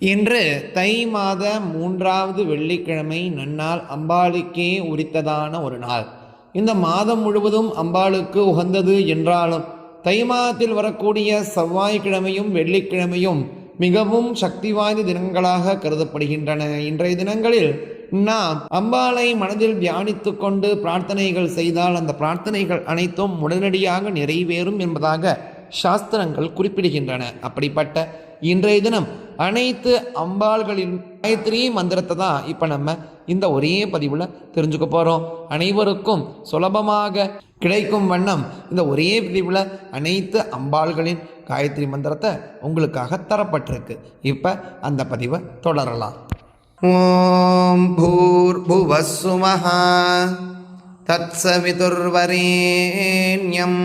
இன்று தை மாத மூன்றாவது வெள்ளிக்கிழமை நன்னால் அம்பாளுக்கே உரித்ததான ஒரு நாள். இந்த மாதம் முழுவதும் அம்பாளுக்கு உகந்தது என்றாலும் தை மாதத்தில் வரக்கூடிய செவ்வாய்க்கிழமையும் வெள்ளிக்கிழமையும் மிகவும் சக்தி வாய்ந்த தினங்களாக கருதப்படுகின்றன. இன்றைய தினங்களில் நாம் அம்பாளை மனதில் தியானித்து கொண்டு பிரார்த்தனைகள் செய்தால் அந்த பிரார்த்தனைகள் அனைத்தும் உடனடியாக நிறைவேறும் என்பதாக சாஸ்திரங்கள் குறிப்பிடுகின்றன. அப்படிப்பட்ட இன்றைய தினம் அனைத்து அம்பாள்களின் காயத்ரி மந்திரத்தை தான் இப்போ நம்ம இந்த ஒரே பதிவில் தெரிஞ்சுக்க போகிறோம் அனைவருக்கும் சுலபமாக கிடைக்கும் வண்ணம் இந்த ஒரே பதிவில் அனைத்து அம்பாள்களின் காயத்ரி மந்திரத்தை உங்களுக்காக தரப்பட்டிருக்கு. இப்போ அந்த பதிவை தொடரலாம். ஓம் பூர்புவசுமஹ தத்சவிதுர்வரேண்யம்.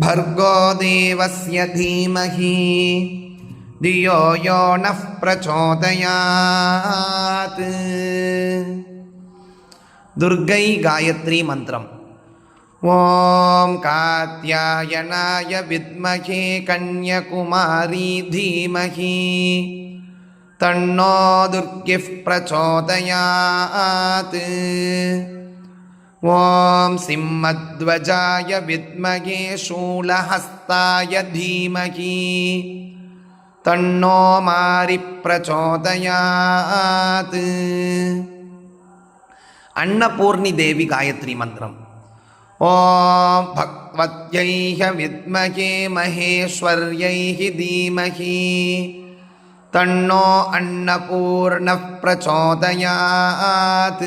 भर्गो देवस्य धीमहि धियो यो नः प्रचोदयात् दुर्गै गायत्री मन्त्रम् ॐ कात्यायनाय विद्महे कन्यकुमारी धीमहि तन्नो दुर्गिः प्रचोदयात् ॐ सिंहध्वजाय विद्महे शूलहस्ताय धीमहि तन्नो मारिप्रचोदयात् अन्नपूर्णि देवी गायत्री मन्त्रम् ॐ भगवत्यैः विद्महे महेश्वर्यैः धीमहि तन्नो अन्नपूर्णः प्रचोदयात्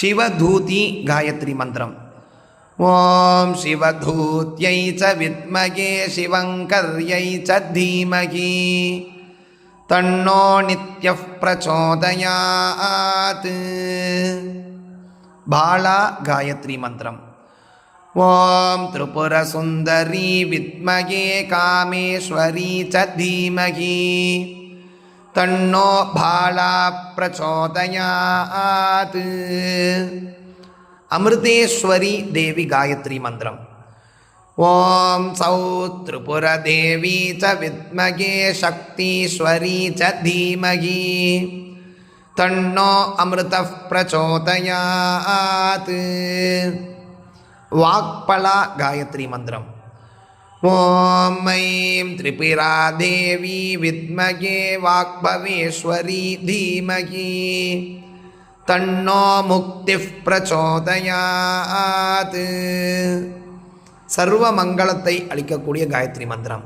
शिवधूति गायत्री मन्त्रम् ॐ शिवधूत्यै च विद्महे शिवङ्कर्यै च धीमहि तन्नो नित्यः प्रचोदयात् बाला गायत्री मन्त्रम् ॐ त्रिपुरसुन्दरी विद्महे कामेश्वरी च धीमहि तन्नो भाला प्रचोदयात् अमृतेश्वरी देवी गायत्री मन्त्रम् ॐ सौ त्रिपुरदेवी च विद्महे शक्तीश्वरी च धीमहि तन्नो अमृतः प्रचोदयात् वाक्पला गायत्री मन्त्रम् ॐ ऐं त्रिपुरा देवी विद्महे वाग्भवेश्वरी धीमहि तन्नो मुक्तिः प्रचोदयात् சர்வமங்களத்தை அளிக்கக்கூடிய காயத்ரி மந்திரம்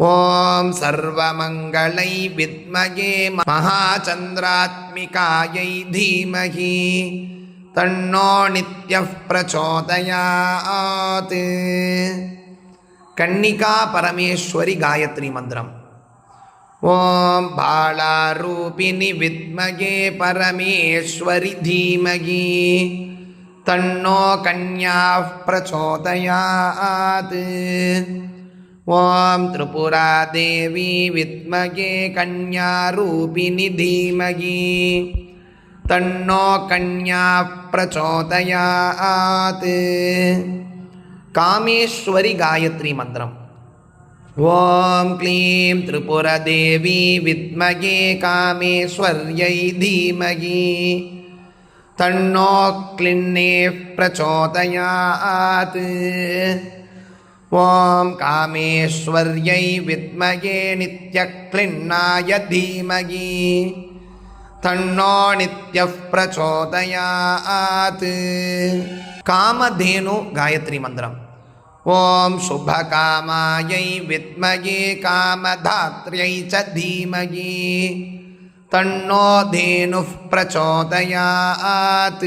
ஓம் சர்வமங்களை வித்மகே மகாச்சந்திராத்மிகாயை தீமகி தன்னோ நித்ய பிரச்சோதயாத் கன்னிகா பரமேஸ்வரி காயத்ரி மந்திரம். ஓம் பாலாரூபிணி வித்மகே பரமேஸ்வரி தீமகி. தன்னோ கன்யா பிரச்சோதயாத் ஓம் திரிபுரா தேவி வித்மகே கன்யாரூபிணி தீமகி. தன்னோ கன்யா பிரச்சோதயாத் காமேஸ்வரி காயத்ரி மந்திரம். ஓம் க்ளீம் திரிபுரதேவி வித்மகே காமேஸ்வர்யை தீமகி. தன்னோ கிளின்னே பிரச்சோதயாத். ஓம் காமேஸ்வர்யை வித்மகே நித்ய கிளின்னாய தீமகி. தன்னோ நித்ய பிரச்சோதயாத். காமதேனு காயத்ரி மந்திரம். ஓம் சுபகாமாயை வித்மகி காமதாத்யை ச தீமகி தன்னோ தேனு பிரச்சோதயாத்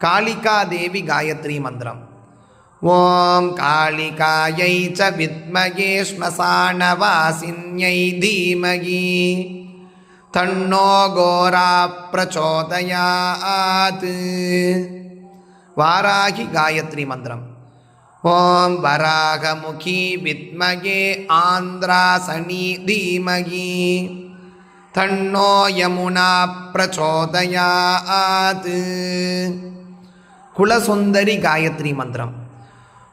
காளிகா தேவி காயத்ரி மந்திரம் ஓம் காளிகாயை ச வித்மகே ஸ்மசானவாசின்யை தீமகி தன்னோ கோரா பிரச்சோதயாத் வாராகி காயத்ரி மந்திரம் ஓம் வராகமுகி வித்மகே ஆந்திராசனி தீமகி. தன்னோ யமுனா பிரச்சோதயாத் குலசுந்தரி காயத்ரி மந்திரம்.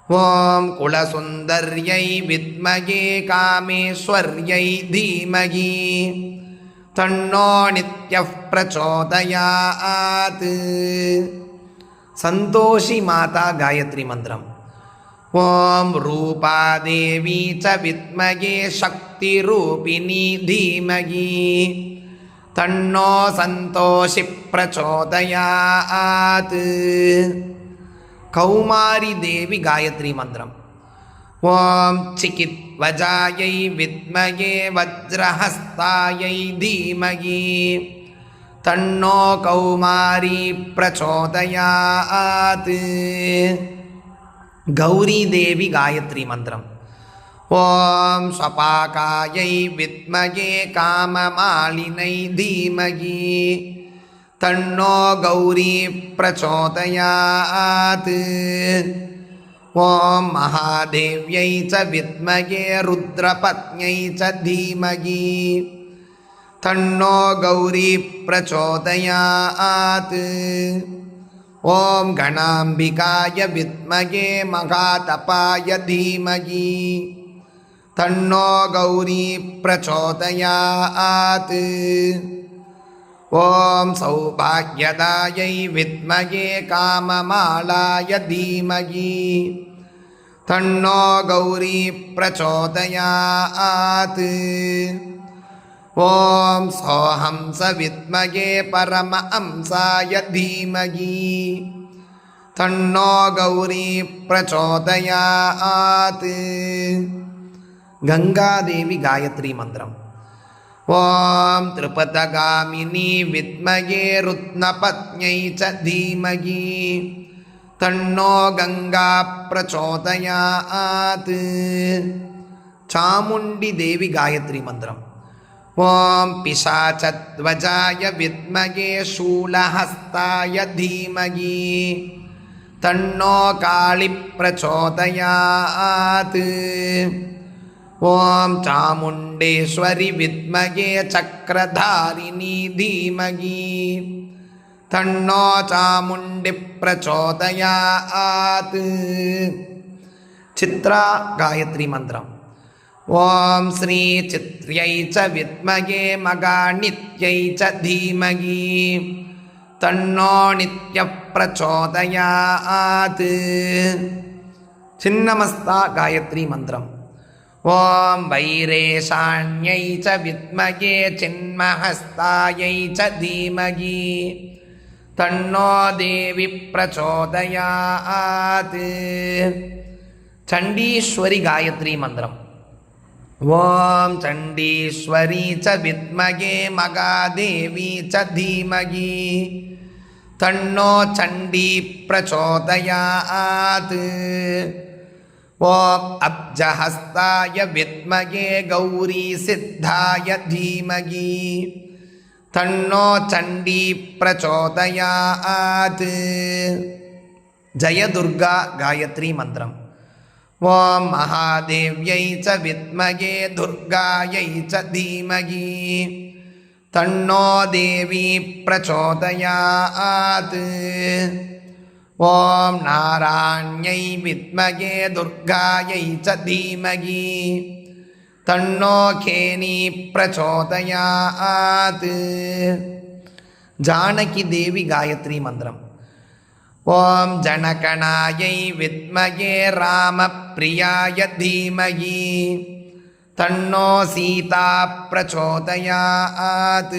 ஓம் குலசுந்தர்யை வித்மகே காமேஸ்வர்யை தீமகி. தன்னோ நித்ய பிரச்சோதயாத் சந்தோஷி மாதா காயத்ரி மந்திரம். ॐ रूपादेवी च विद्मये शक्तिरूपिणी धीमहि तन्नो सन्तोषि प्रचोदयात् कौमारीदेवी गायत्रीमन्त्रम् ॐ चिकित्वजायै विद्मये वज्रहस्तायै धीमहि तन्नो कौमारी प्रचोदयात् கௌரி தேவி காயத்ரி மந்திரம். ஓம் ஸ்வபாகாயை வித்மகே காமமாலினை தீமகி. தன்னோ கௌரி பிரச்சோதயாத். ஓம் மகாதேவியை ச வித்மகே ருத்ரபத்யை ச தீமகி. தன்னோ கௌரி பிரச்சோதயாத். ஓம் கணாம்பிகாய வித்மகே மகாதபாய தீமகி. தன்னோ கௌரி பிரச்சோதயாத். ஓம் சௌபாகியதாயை வித்மகே காமமாலாய தீமகி. தன்னோ கௌரி பிரச்சோதயாத். ॐ सोऽहंस विद्महे परमहंसाय धीमहि तन्नो गौरी प्रचोदयात् गङ्गादेवी गायत्री मन्त्रम् ॐ त्रिपथगामिनी विद्महे रुत्नपत्न्यै च धीमहि तन्नो गङ्गा प्रचोदयात् चामुण्डिदेवी गायत्री मन्त्रम् ॐ पिशाचध्वजाय विद्महे शूलहस्ताय धीमहि तन्नो काळिप्रचोदयात् ॐ चामुण्डेश्वरि विद्महे चक्रधारिणी धीमहि तन्नो चामुण्डि प्रचोदयात् चित्रा गायत्री मन्त्रम् ஓம் ஸ்ரீ சித்யை ச வித்மகே மகா நித்யை ச தீமகி. தன்னோ நித்ய பிரச்சோதயாது. சின்னமஸ்தா காயத்ரி மந்திரம். ஓம் வைரேஷாண்யை ச வித்மகே சின்மஹஸ்தாயை ச தீமகி. தன்னோ தேவி பிரச்சோதயாத். சண்டீஸ்வரி காயத்ரி மந்திரம். ஓம் சண்டீஸ்வரி ச வித்மகே மகாதேவி ச தீமகி. தன்னோ சண்டி பிரச்சோதயாத். ஓம் அப்ஜஹஸ்தாய வித்மகே கௌரி சித்தாய தீமகி. தன்னோ சண்டி பிரச்சோதயாத். ஜெயதுர்கா காயத்ரி மந்திரம். ॐ महादेव्यै च विद्महे दुर्गायै च धीमहि तन्नो देवी प्रचोदयात् ॐ नारायण्यै विद्महे दुर्गायै च धीमहि तन्नो खेनी प्रचोदयात् जानकी देवी गायत्री मन्त्रम् ஓம் ஜனகணாயை வித்மயே ராமப்பிரியாய தீமயி தன்னோ சீதா பிரச்சோதயாத்.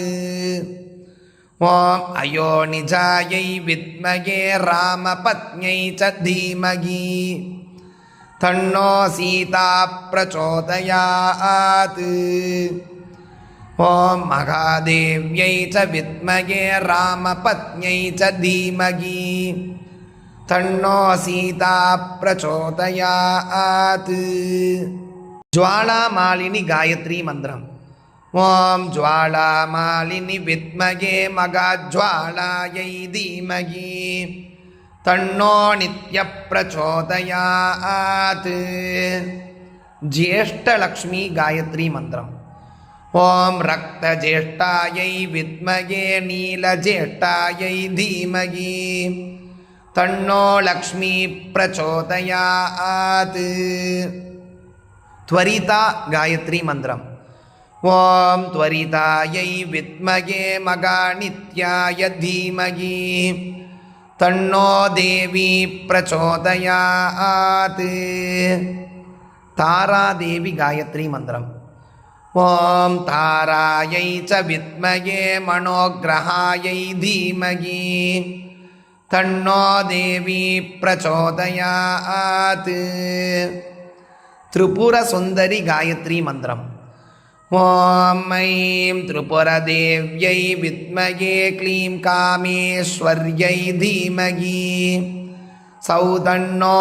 ஓம் அயோனிஜாயை வித்மயே ராமபத்யை ச தீமகி. தன்னோ சீதா பிரச்சோதயாத். ॐ महादेव्यै च विद्महे रामपत्न्यै च धीमहि तन्नो सीता प्रचोदयात् ज्वालामालिनि गायत्री मन्त्रम् ॐ ज्वालामालिनि विद्महे मगाज्वालायै धीमहि तन्नो नित्यप्रचोदयात् ज्येष्ठलक्ष्मी गायत्री मन्त्रम् ॐ रक्तज्येष्ठायै विद्महे नीलज्येष्ठायै धीमहि तन्नो लक्ष्मी प्रचोदयात् त्वरिता गायत्री मन्त्रम् ॐ त्वरितायै विद्महे मगानित्याय धीमहि तन्नो देवी प्रचोदयात् तारादेवी गायत्री मन्त्रम् ॐ तारायै च विद्महे मनोग्रहायै धीमहि तन्नो देवी प्रचोदयात् त्रिपुरसुन्दरि गायत्री मन्त्रम् ॐ ऐं त्रिपुरदेव्यै विद्महे क्लीं कामेश्वर्यै धीमहि सौतन्नो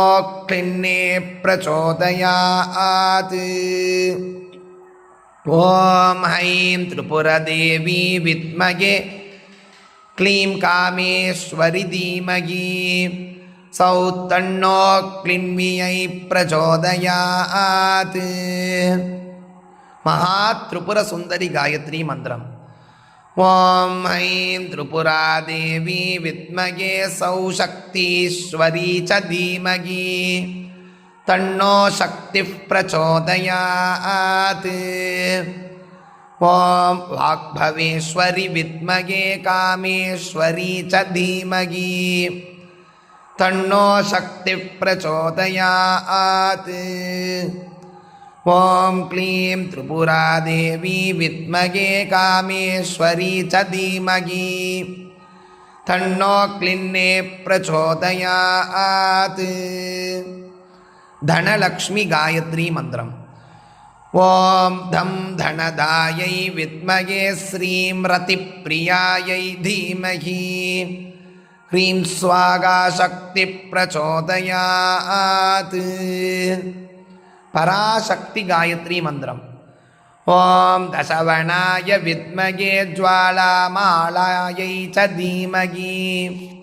क्लिन्ने प्रचोदयात् ஓம் ஐம் திரிபுரதேவி வித்மகே. க்ளீம் காமேஸ்வரி தீமகி. சௌத்தண்ணோ க்ளின்மியை பிரச்சோதயாத். மகாத்ரிபுர சுந்தரி காயத்ரி மந்திரம். ஓம் ஐம் திரிபுராதேவி வித்மகே. சௌசக்தீஸ்வரி ச தீமகி. तन्नो शक्तिः प्रचोदयात् ॐ वाग्भवेश्वरि विद्महे कामेश्वरी च धीमहि तन्नो शक्तिः प्रचोदयात् ॐ क्लीं त्रिपुरादेवी विद्महे कामेश्वरी च धीमहि तन्नो क्लिन्ने प्रचोदयात् தனலக்ஷ்மி காயத்ரி மந்திரம். ஓம் தம் தனதாயை வித்மகே ஸ்ரீம் ரதிப்பிரியாயை தீமகி. ஹ்ரீம் ஸ்வாகா சக்தி பிரச்சோதயாத். பராசக்தி காயத்ரி மந்திரம். ஓம் தசவணாய வித்மகே ஜுவாலாமாலாயை ச தீமகி.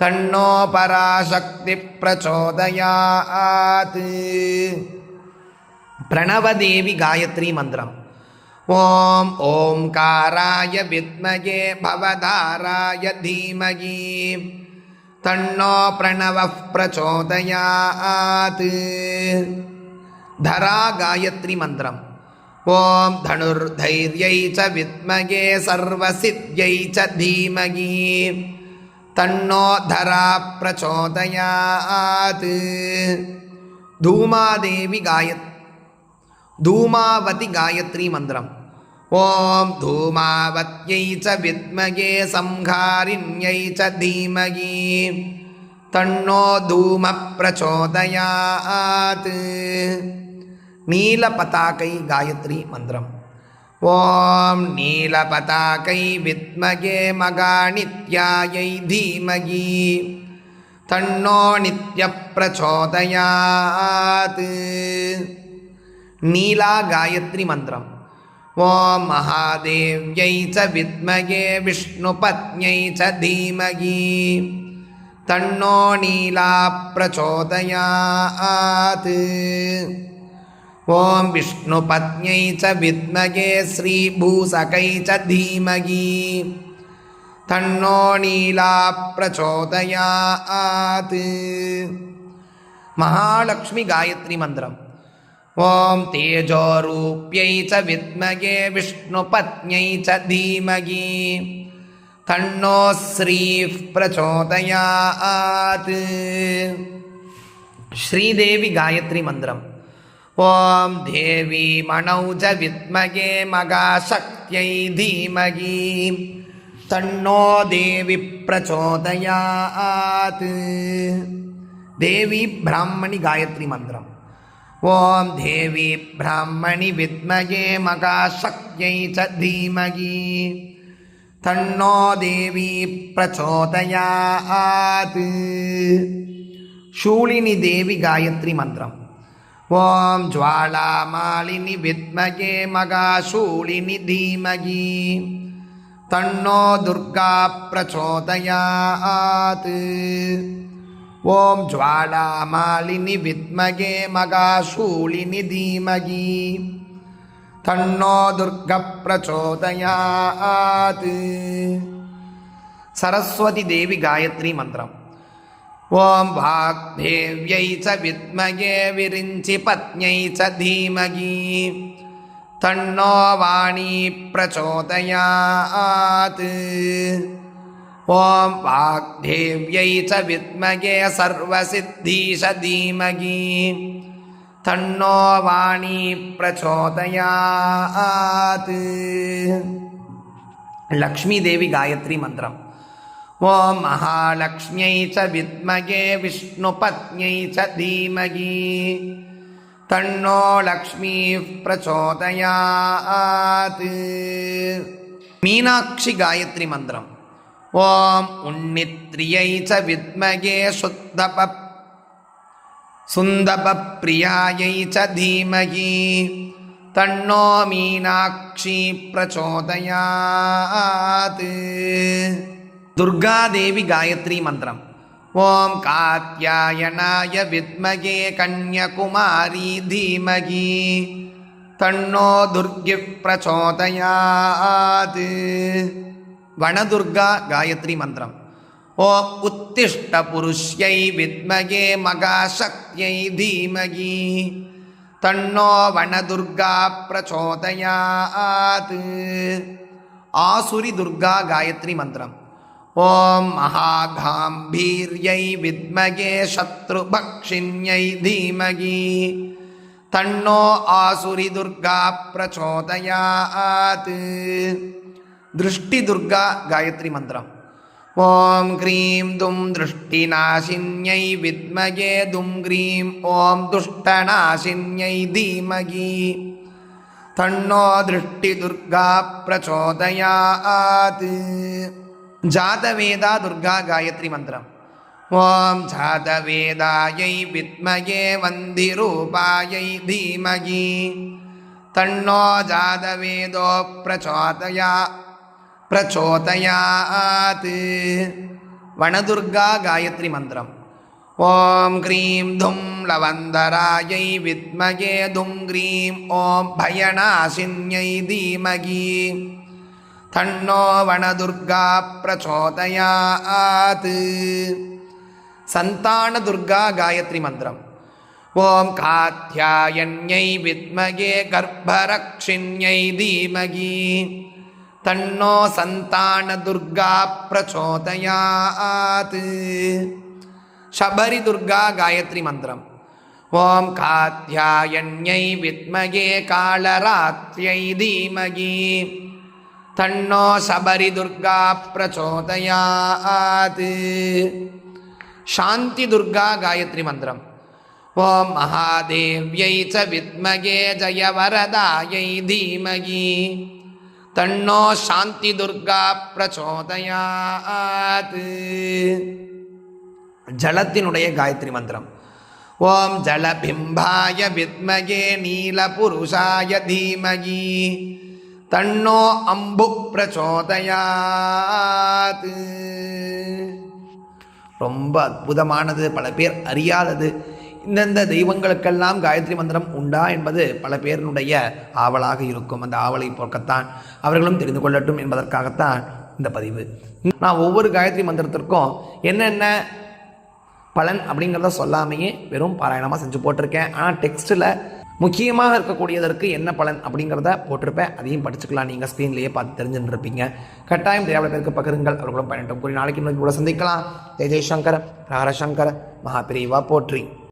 तन्नो पराशक्तिप्रचोदयात् प्रणवदेवी गायत्री मन्त्रम् ॐ ओङ्काराय विद्महे भवधाराय धीमहि तन्नो प्रणवः प्रचोदयात् धरा गायत्री मन्त्रम् ॐ धनुर्धैर्यै च विद्महे सर्वसिद्ध्यै च धीमहि தன்னோதரா பிரச்சோதயாத் தூமாதேவி காயத் தூமாவதி காயத்ரி மந்திரம் ஓம் தூமாவத்யை ச வித்மகே சம்ஹாரிண்யை ச தீமகி தன்னோ தூம பிரச்சோதயாத் நீல பதாகை காயத்ரி மந்திரம் ॐ नीलपताकै विद्महे मगानित्यायै धीमहि तन्नो नित्यप्रचोदयात् नीला गायत्री मन्त्रम् ॐ महादेव्यै च विद्महे विष्णुपत्न्यै च धीमहि तन्नो नीला प्रचोदयात् ॐ विष्णुपत्न्यै च विद्महे श्रीभूसकै च धीमहि तन्नो नीला प्रचोदयात् महालक्ष्मी गायत्री मन्त्रम् ॐ तेजोरूप्यै च विद्महे विष्णुपत्न्यै च धीमहि तन्नो श्रीः प्रचोदयात् श्रीदेवी गायत्री मन्त्रम् ஓம் தேவி மனௌஜ வித்மகே மகாசக்தியை தீமகி. தன்னோ தேவி பிரச்சோதயாத். தேவி பிராமணி காயத்ரி மந்திரம். ஓம் தேவி பிராமணி வித்மகே மகாசக்தியை ச தீமகி. தன்னோ தேவி பிரச்சோதயாத். சூழினி தேவி காயத்ரி மந்திரம். ஓம் ஜ்வாலாமாலினி வித்மகே மகாசூலினி தீமகி. தன்னோ துர்கா பிரச்சோதயாத் ஓம் ஜ்வாலாமாலினி வித்மகே மகாசூலினி தீமகி. தன்னோ துர்க பிரச்சோதயாத் சரஸ்வதி தேவி காயத்ரி மந்திரம். ॐ वाग्देव्यै च विद्महे विरिञ्चि पत्न्यै च धीमहि तन्नो वाणी प्रचोदयात् ॐ वाग्देव्यै च विद्महे सर्वसिद्धीश धीमहि तन्नो वाणी प्रचोदयात् लक्ष्मीदेवी गायत्री मन्त्रम् ॐ महालक्ष्म्यै च विद्महे विष्णुपत्न्यै च धीमहि तन्नो लक्ष्मीः प्रचोदयात् मीनाक्षि गायत्री मन्त्रम् ॐ उन्नित्र्यै च विद्महे शुद्धप सुन्दपप्रियायै च धीमहि तन्नो मीनाक्षी துர்காதேவி காயத்ரி மந்திரம். ஓம் காத்தியாயனாய வித்மகே கன்யகுமாரி தீமகி. தன்னோ துர்கி பிரச்சோதயாது வனதுர்கா காயத்ரி மந்திரம். ஓம் உத்திஷ்ட புருஷ்யை வித்மகே மகாசக்தியை தீமகி. தன்னோ வனதுர்கா பிரச்சோதயாது ஆசுரி துர்கா காயத்ரி மந்திரம். ॐ महागाम्भीर्यै विद्महे शत्रुभक्षिण्यै धीमहि तन्नो आसुरी दुर्गा प्रचोदयात् दृष्टिदुर्गा गायत्री मन्त्रम् ॐ क्रीं दुं दृष्टिनाशिन्यै विद्महे दुं ग्रीं ॐ दुष्टनाशिन्यै धीमहि तन्नो दृष्टिदुर्गा प्रचोदयात् ஜாதவேதா துர்கா காயத்ரி மந்திரம் ஓம் ஜாதவேதாயை வித்மகே வந்தி ரூபாயை தீமகி தன்னோ ஜாதவேதோ பிரச்சோதயா பிரச்சோதயாத் வனதுர்கா காயத்ரி மந்திரம் ஓம் க்ரீம் தும் லவந்தராயை வித்மகே தும் க்ரீம் ஓம் பயனாசின்யை தீமகி தன்னோ வனதுர்கா பிரச்சோதயாத் சந்தான துர்கா காயத்ரி மந்திரம். ஓம் காத்தியாயண்யை வித்மகே கர்ப்பரக்ஷிண்யை தீமகி. தன்னோ சந்தான துர்கா பிரச்சோதயாத் சபரி துர்கா காயத்ரி மந்திரம். ஓம் காத்தியாயண்யை வித்மகே காலராத்யை தீமகி. தன்னோ சபரி துர்கா பிரச்சோதயாத் சாந்தி துர்கா காயத்ரி மந்திரம் ஓம் மகாதேவியை ச வித்மகே ஜய வரதாயை தீமகி தன்னோ சாந்தி துர்கா பிரச்சோதயாத் ஜலத்தினுடைய காயத்ரி மந்திரம் ஓம் ஜலபிம்பாய வித்மகே நீலபுருஷாய தீமகி தன்னோ அம்பு பிரச்சோதயாது ரொம்ப அற்புதமானது பல பேர் அறியாதது. இந்தந்த தெய்வங்களுக்கெல்லாம் காயத்ரி மந்திரம் உண்டா என்பது பல பேரினுடைய ஆவலாக இருக்கும். அந்த ஆவலை போக்கத்தான் அவர்களும் தெரிந்து கொள்ளட்டும் என்பதற்காகத்தான் இந்த பதிவு. நான் ஒவ்வொரு காயத்ரி மந்திரத்திற்கும் என்னென்ன பலன் அப்படிங்கிறத சொல்லாமையே வெறும் பாராயணமாக செஞ்சு போட்டிருக்கேன். ஆனால் டெக்ஸ்ட்டில் முக்கியமாக இருக்கக்கூடியதற்கு என்ன பலன் அப்படிங்கிறத போட்டிருப்பேன். அதையும் படிச்சுக்கலாம். நீங்கள் ஸ்க்ரீன்லேயே பார்த்து தெரிஞ்சுட்டு இருப்பீங்க கட்டாயம் தேவையான பேருக்கு பகிருங்கள். அவர்களும் பயணிட்டும் கூறி நாளைக்கு இன்னும் கூட சந்திக்கலாம். ஜெய் ஜெய்சங்கர் ராரசங்கர் மகாபிரிவா போற்றி.